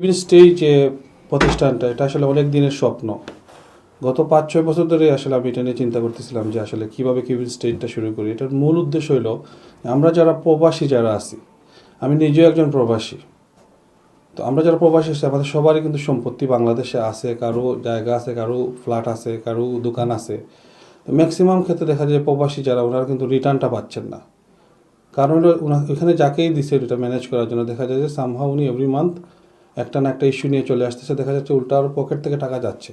বিভিন্ন স্টেজ যে প্রতিষ্ঠানটা, এটা আসলে অনেক দিনের স্বপ্ন। গত পাঁচ, ছয় বছর ধরে আসলে আমি এটা নিয়ে চিন্তা করতেছিলাম যে আসলে কীভাবে কিউবিন স্টেজটা শুরু করি। এটার মূল উদ্দেশ্য হলো, আমরা যারা প্রবাসী যারা আছি, আমি নিজেও একজন প্রবাসী। তো আমরা যারা প্রবাসী আছি, আমাদের সবারই কিন্তু সম্পত্তি বাংলাদেশে আছে, কারও জায়গা আছে, কারও ফ্ল্যাট আছে, কারও দোকান আছে। তো ম্যাক্সিমাম ক্ষেত্রে দেখা যায় প্রবাসী যারা, ওনারা কিন্তু রিটার্নটা পাচ্ছেন না। কারণ ওখানে যাকেই দিছে, এটা ম্যানেজ করার জন্য দেখা যায় যে সামহা উনি এভরি মান্থ একটা না একটা ইস্যু নিয়ে চলে আসতেছে। দেখা যাচ্ছে উল্টা আর পকেট থেকে টাকা যাচ্ছে।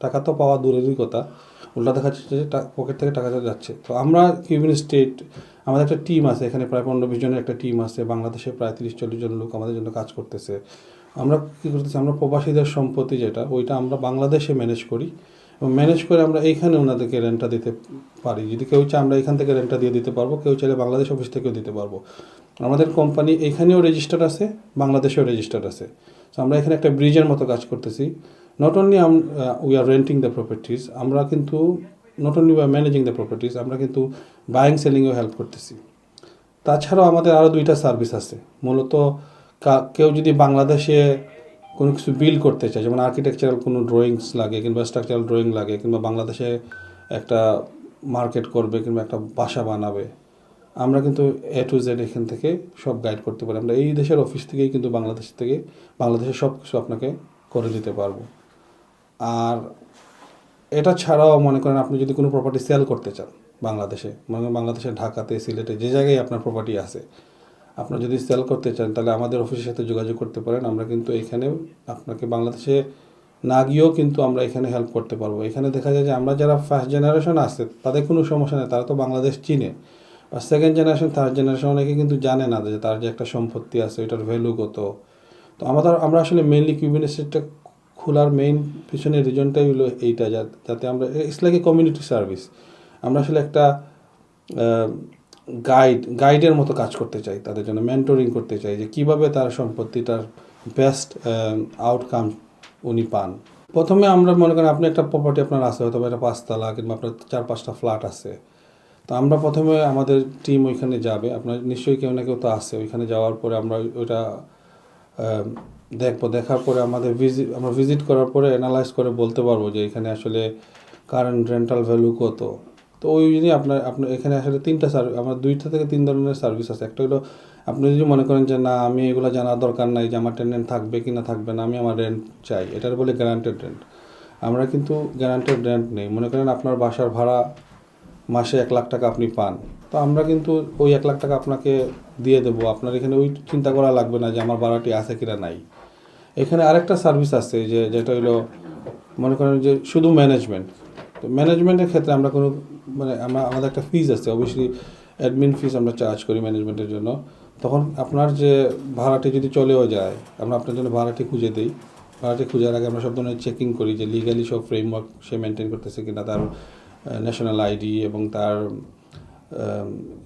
টাকা তো পাওয়া দূরেরই কথা। উল্টা দেখা যাচ্ছে যে পকেট থেকে টাকা যাচ্ছে। তো আমরা কিউবিন স্টেট আমাদের একটা টিম আছে, এখানে প্রায় পনেরো বিশ জনের একটা টিম আছে। বাংলাদেশে প্রায় তিরিশ চল্লিশ জন লোক আমাদের জন্য কাজ করতেছে। আমরা কী করতেছি? আমরা প্রবাসীদের সম্পত্তি যেটা, ওইটা আমরা বাংলাদেশে ম্যানেজ করি। এবং ম্যানেজ করে আমরা এইখানে ওনাদেরকে রেন্টটা দিতে পারি। যদি কেউ চায় আমরা এখান থেকে রেন্টটা দিয়ে দিতে পারব। কেউ চাইলে বাংলাদেশ অফিস থেকেও দিতে পারব। আমাদের কোম্পানি এখানেও রেজিস্টার্ড আছে, বাংলাদেশেও রেজিস্টার্ড আছে। তো আমরা এখানে একটা ব্রিজের মতো কাজ করতেছি। Not only we are renting the properties আমরা কিন্তু not only we are managing the properties আমরা কিন্তু বাইং সেলিংয়েও হেল্প করতেছি। তাছাড়াও আমাদের আরও দুইটা সার্ভিস আছে। মূলত কেউ যদি বাংলাদেশে কোনো কিছু বিল করতে চায়, যেমন আর্কিটেকচারাল কোনো ড্রয়িংস লাগে কিংবা স্ট্রাকচারাল ড্রয়িং লাগে, কিংবা বাংলাদেশে একটা মার্কেট করবে কিংবা একটা বাসা বানাবে আমরা কিন্তু এ টু জেড এখান থেকে সব গাইড করতে পারি। আমরা এই দেশের অফিস থেকেই কিন্তু বাংলাদেশ থেকে বাংলাদেশের সব কিছু আপনাকে করে দিতে পারব। আর এটা ছাড়াও মনে করেন আপনি যদি কোনো প্রপার্টি সেল করতে চান বাংলাদেশে মানে বাংলাদেশে ঢাকাতে, সিলেটে, যে জায়গায় আপনার প্রপার্টি আছে আপনার যদি সেল করতে চান তাহলে আমাদের অফিসের সাথে যোগাযোগ করতে পারেন। আমরা কিন্তু এখানে আপনাকে বাংলাদেশে না গিয়েও কিন্তু আমরা এখানে হেল্প করতে পারব। এখানে দেখা যায় যে আমরা যারা ফার্স্ট জেনারেশন আছে, তাদের কোনো সমস্যা নেই, তারা তো বাংলাদেশ চিনে। বা সেকেন্ড জেনারেশন থার্ড জেনারেশন অনেকে কিন্তু জানে না যে তার যে একটা সম্পত্তি আছে ওইটার ভ্যালু কত। তো আমাদের, আমরা আসলে মেইনলি কিউবিন খোলার মেইন পিছনের রিজনটাই হলো এইটা যাতে আমরা it's like a community service আমরা আসলে একটা গাইড গাইডের মতো কাজ করতে চাই, তাদের জন্য মেন্টরিং করতে চাই, যে কীভাবে তার সম্পত্তিটার বেস্ট আউটকাম উনি পান। প্রথমে আমরা মনে করেন, আপনি একটা প্রপার্টি আপনার আছে হয়তো বা একটা পাঁচতলা কিংবা আপনার চার পাঁচটা ফ্ল্যাট আছে। তো আমরা প্রথমে আমাদের টিম ওইখানে যাবে। আপনার নিশ্চয়ই কেউ না কেউ তো আছে। ওইখানে যাওয়ার পরে আমরা ওইটা দেখব। দেখার পরে আমাদের ভিজিট আমরা ভিজিট করার পরে অ্যানালাইজ করে বলতে পারব যে এখানে আসলে কারেন্ট রেন্টাল ভ্যালু কত। তো ওই জন্যই আপনার আপনার এখানে আসলে তিনটা সার্ভিস আমার দুইটা থেকে তিন ধরনের সার্ভিস আছে। একটা হলো, আপনি যদি মনে করেন যে না, আমি এগুলো জানার দরকার নাই যে আমার টেন্ডেন্ট থাকবে কি না থাকবে না, আমি আমার রেন্ট চাই। এটার বলে গ্যারান্টেড রেন্ট আমরা কিন্তু গ্যারান্টেড রেন্ট নেই। মনে করেন আপনার বাসার ভাড়া মাসে এক লাখ টাকা আপনি পান। তো আমরা কিন্তু ওই এক লাখ টাকা আপনাকে দিয়ে দেবো। আপনার এখানে ওই চিন্তা করা লাগবে না যে আমার ভাড়াটি আছে কিনা নাই। এখানে আরেকটা সার্ভিস আছে যে, যেটা হলো, মনে করেন যে শুধু ম্যানেজমেন্ট তো ম্যানেজমেন্টের ক্ষেত্রে আমরা কোনো মানে আমরা, আমাদের একটা ফিজ আছে। অবশ্যই অ্যাডমিন ফিজ আমরা চার্জ করি ম্যানেজমেন্টের জন্য। তখন আপনার যে ভাড়াটি যদি চলেও যায়, আমরা আপনার জন্য ভাড়াটি খুঁজে দিই। ভাড়াটি খোঁজার আগে আমরা সব ধরনের চেকিং করি যে লিগালি সব ফ্রেমওয়ার্ক সে মেনটেন করতেছে কিনা, তার ন্যাশনাল আইডি এবং তার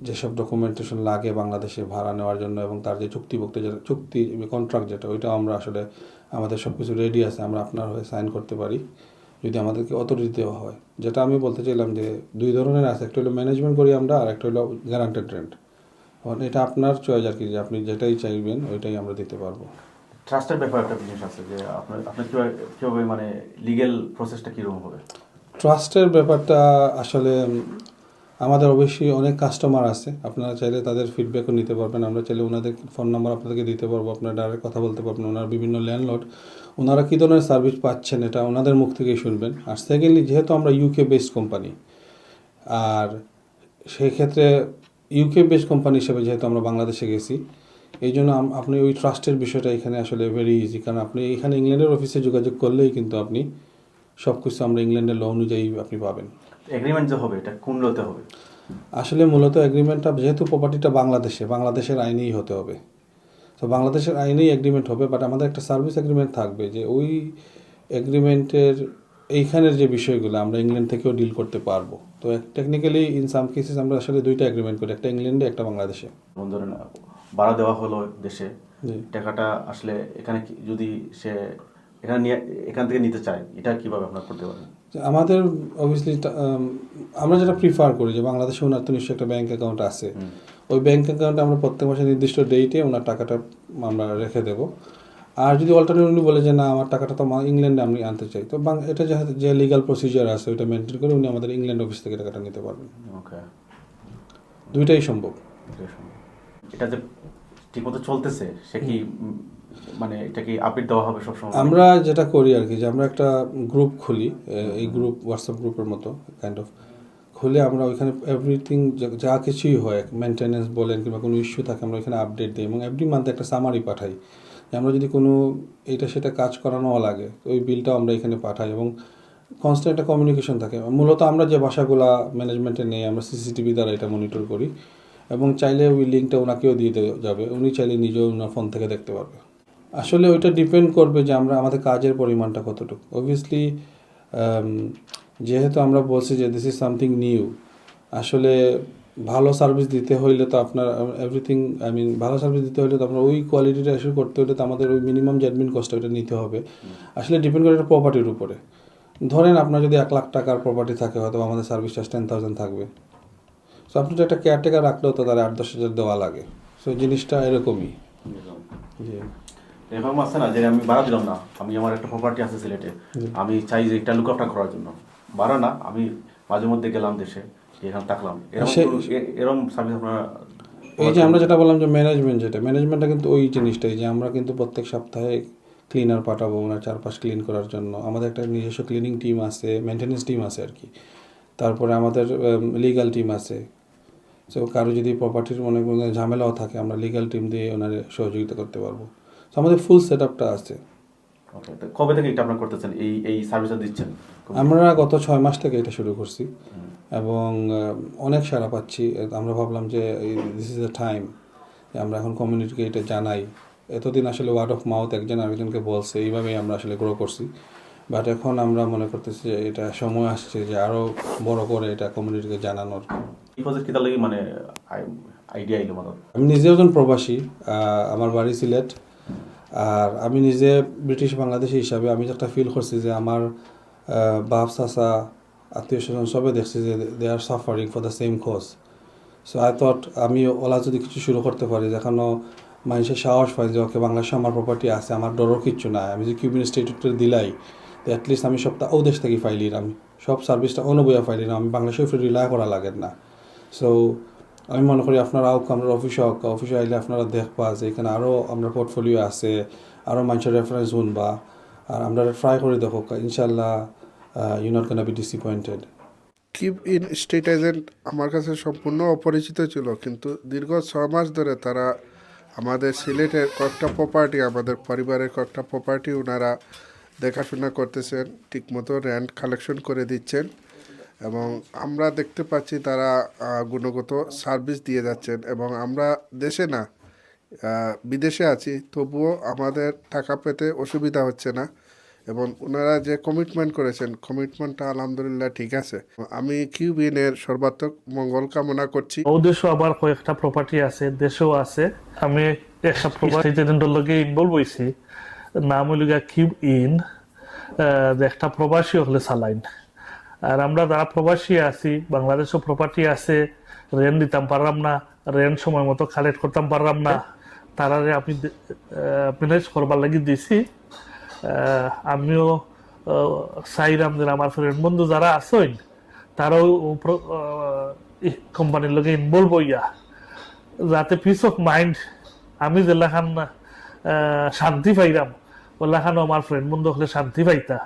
যেসব ডকুমেন্টেশন লাগে বাংলাদেশে ভাড়া নেওয়ার জন্য এবং তার যে চুক্তিভুক্ত যেটা, চুক্তি কন্ট্রাক্ট যেটা, ওইটাও আমরা আসলে আমাদের সব কিছু রেডি আছে, আমরা আপনার হয়ে সাইন করতে পারি, যদি আমাদেরকে অথরিটি দেওয়া হয়। যেটা আমি বলতে চাইলাম যে, দুই ধরনের আছে, একটা হলো ম্যানেজমেন্ট করি আমরা, আর একটা হলো গ্যারান্টেড রেন্ট এখন এটা আপনার চয়েস আর কি, যে আপনি যেটাই চাইবেন, ওইটাই আমরা দিতে পারব। ট্রাস্টের ব্যাপারে একটা জিনিস আছে যে, আপনার আপনার কীভাবে মানে লিগেল প্রসেসটা কীরকম হবে? ট্রাস্টের ব্যাপারটা আসলে আমাদের অবশ্যই অনেক কাস্টমার আছে। আপনারা চাইলে তাদের ফিডব্যাকও নিতে পারবেন। আমরা চাইলে ওনাদের ফোন নাম্বার আপনাদেরকে দিতে পারব। আপনারা ডাইরেক্ট কথা বলতে পারবেন। ওনার বিভিন্ন ল্যান্ডলর্ড ওনারা কী ধরনের সার্ভিস পাচ্ছেন এটা ওনাদের মুখ থেকেই শুনবেন। আর সেকেন্ডলি যেহেতু আমরা ইউকে বেসড কোম্পানি আর সেই ক্ষেত্রে ইউকে বেসড কোম্পানি হিসেবে যেহেতু আমরা বাংলাদেশে গেছি এই জন্য আপনি ওই ট্রাস্টের বিষয়টা এখানে আসলে ভেরি ইজি কারণ আপনি এখানে ইংল্যান্ডের অফিসে যোগাযোগ করলেই কিন্তু আপনি সব কিছু আমরা ইংল্যান্ডের ল অনুযায়ী আপনি পাবেন। এগ্রিমেন্ট যে হবে এটা কোন লোতে হবে? আসলে মূলত এগ্রিমেন্টটা যেহেতু প্রপার্টিটা বাংলাদেশে বাংলাদেশের আইনেই হতে হবে। তো বাংলাদেশের আইনেই এগ্রিমেন্ট হবে বাট আমাদের একটা সার্ভিস এগ্রিমেন্ট থাকবে যে ওই এগ্রিমেন্টের এইখানের যে বিষয়গুলো আমরা ইংল্যান্ড থেকেও ডিল করতে পারব। তো টেকনিক্যালি ইন সাম কেসেস আমরা আসলে দুইটা এগ্রিমেন্ট করি একটা ইংল্যান্ডে একটা বাংলাদেশে। ধরেন ভাড়া দেওয়া হলো দেশে টাকাটা আসলে এখানে যদি সে এখানে নিয়ে এখান থেকে নিতে চায়। এটা কীভাবে আপনারা করতে পারেন? আমাদের অবভিয়াসলি আমরা যেটা প্রিফার করি যে বাংলাদেশে ওনার তো নিশ্চয়ই একটা ব্যাংক অ্যাকাউন্ট আছে। ওই ব্যাংক অ্যাকাউন্টে আমরা প্রত্যেক মাসে নির্দিষ্ট ডেটে ওনার টাকাটা আমরা রেখে দেব। আর যদি অল্টারনেট উনি বলে যে না আমার টাকাটা তো ইংল্যান্ডে আমি আনতে চাই। তো বাং- এটা যে লিগাল প্রসিজার আছে ওইটা মেনটেন করে উনি আমাদের ইংল্যান্ড অফিস থেকে টাকাটা নিতে পারবেন। ওকে দুইটাই সম্ভব। এটা যে ঠিকমতো চলতেছে সে কি মানে এটা কি আপডেট দেওয়া হবে সবসময়? আমরা যেটা করি আর কি, যে আমরা একটা গ্রুপ খুলি এই গ্রুপ হোয়াটসঅ্যাপ গ্রুপের মতো কাইন্ড অফ খুলে আমরা ওইখানে এভরিথিং যা কিছুই হয় মেনটেনেন্স বলেন কিংবা কোনো ইস্যু থাকে, আমরা ওইখানে আপডেট দিই এবং এভরি মান্থ একটা সামারি পাঠাই। আমরা যদি কোনো এটা সেটা কাজ করানো লাগে ওই বিলটাও আমরা এখানে পাঠাই এবং কনস্ট্যান্ট একটা কমিউনিকেশন থাকে। মূলত আমরা যে ভাষাগুলা ম্যানেজমেন্টে নেই, আমরা সিসিটিভি দ্বারা এটা মনিটর করি এবং চাইলে ওই লিঙ্কটা ওনাকেও দিয়ে যাবে, উনি চাইলে নিজেও ওনার ফোন থেকে দেখতে পারবে। আসলে ওইটা ডিপেন্ড করবে যে আমরা আমাদের কাজের পরিমাণটা কতটুকু। অবভিয়াসলি যেহেতু আমরা বলছি যে দিস ইজ সামথিং নিউ আসলে ভালো সার্ভিস দিতে হইলে তো আপনার এভরিথিং আই মিন ভালো সার্ভিস দিতে হইলে তো আপনার ওই কোয়ালিটিটা এসে করতে হলে তো আমাদের ওই মিনিমাম যে অ্যাডমিন কস্ট ওইটা নিতে হবে। আসলে ডিপেন্ড করে প্রপার্টির উপরে। ধরেন আপনার যদি এক লাখ টাকার প্রপার্টি থাকে হয়তো আমাদের সার্ভিস চার্জ টেন থাউজেন্ড থাকবে। সো আপনি তো একটা কেয়ারটেকার রাখলেও তো তার আট দশ হাজার দেওয়া লাগে। সো জিনিসটা এরকমই। জি। এরকম আছে না যে আমি ভাড়া দিলাম না আমি আমার একটা প্রপার্টি আছে সিলেটে আমি চাই যে এটা লুক আপটা করার জন্য। ভাড়া না আমি মাঝে মধ্যে গেলাম দেশে এখানে থাকলাম। এরকম সার্ভিস আপনারা এই যে আমরা যেটা বললাম যে ম্যানেজমেন্ট যেটা ম্যানেজমেন্টটা কিন্তু ওই জিনিসটাই যে আমরা কিন্তু প্রত্যেক সপ্তাহে ক্লিনার পাঠাবো ওনার চারপাশ ক্লিন করার জন্য। আমাদের একটা নিজস্ব ক্লিনিং টিম আছে মেনটেন্যান্স টিম আছে আর কি। তারপরে আমাদের লিগ্যাল টিম আছে। তো কারও যদি প্রপার্টির মনে কোনো ঝামেলাও থাকে আমরা লিগ্যাল টিম দিয়ে ওনার সহযোগিতা করতে পারব। তো আমাদের ফুল সেট আপটা আছে কবে থেকে এটা আপনারা করতেছেন? এই এই সার্ভিসটা দিচ্ছেন? আমরা গত ছয় মাস থেকে এটা শুরু করছি। এবং অনেক সাড়া পাচ্ছি। আমরা ভাবলাম যে দিস ইজ এ টাইম আমরা এখন কমিউনিটিকে এটা জানাই। এতদিন আসলে ওয়ার্ড অফ মাউথ একজন আরেকজনকে বলছে এইভাবেই আমরা আসলে গ্রো করছি। বাট এখন আমরা মনে করতেছি যে এটা সময় আসছে যে আরও বড় করে এটা কমিউনিটিকে জানানোর। মানে আইডিয়া আমি নিজে একজন প্রবাসী আমার বাড়ি সিলেট। আর আমি নিজে ব্রিটিশ বাংলাদেশি হিসাবে আমি একটা ফিল করছি যে আমার বাপ, চাচা, আত্মীয় স্বজন সবে দেখছি যে they are suffering for the same cause so I thought আমি ওলা যদি কিছু শুরু করতে পারি যেখানে মানুষের সাহস পায় যে, ওকে, বাংলাদেশে আমার প্রপার্টি আছে, আমার ডরও কিচ্ছু নাই, আমি যে কিউবিন স্টেটুটটা দিলাই অ্যাটলিস্ট আমি সবটা ও দেশ থেকে ফাইলির আমি সব সার্ভিসটা অনুবয়া না আমি বাংলাদেশের উপরে রিলাই করা লাগে না। সো আমি মনে করি আপনারা আউক আপনার অফিসে হোক অফিসে আইলে আপনারা দেখবা যে এখানে আরও আমরা পোর্টফোলিও আছে আরও মানুষের রেফারেন্স শুনবা আর আমরা ট্রাই করে দেখো ইনশাল্লাহ you not can be disappointed keep in state agent আমার কাছে সম্পূর্ণ অপরিচিত ছিল, কিন্তু দীর্ঘ ছ মাস ধরে তারা আমাদের সিলেটের কয়েকটা প্রপার্টি আমাদের পরিবারের কয়েকটা প্রপার্টি ওনারা দেখাশোনা করতেছেন, ঠিকমতো র্যান্ট কালেকশন করে দিচ্ছেন। এবং আমরা দেখতে পাচ্ছি তারা গুণগত সার্ভিস দিয়ে যাচ্ছেন এবং আমরা দেশে না বিদেশে আছি, তবুও আমাদের টাকা পেতে অসুবিধা হচ্ছে না এবং ওনারা যে কমিটমেন্ট করেছেন কমিটমেন্টটা আলহামদুলিল্লাহ ঠিক আছে। আমি কিউবিনের সর্বাত্মক মঙ্গল কামনা করছি। ও আবার কয়েকটা প্রপার্টি আছে, দেশেও আছে। আমি একটা প্রপার্টি লগে নাম হইল গিয়া কিউ ইন একটা প্রবাসী হলে সালাইন। আর আমরা যারা প্রবাসী আছি, বাংলাদেশও প্রপার্টি আছে রেন্ট দিতাম পারলাম না রেন্ট সময় মতো কালেক্ট করতাম পারলাম না, তারারে আমি ম্যানেজ করবার লাগি দিছি। আমিও চাইলাম যে আমার ফ্রেন্ড বন্ধু যারা আছেন, তারাও কোম্পানির লগে ইনভলভ হইয়া, যাতে পিস অফ মাইন্ড আমি যেলাখান শান্তি পাইলাম ওলাখানও আমার ফ্রেন্ড বন্ধু হলে শান্তি পাইতা।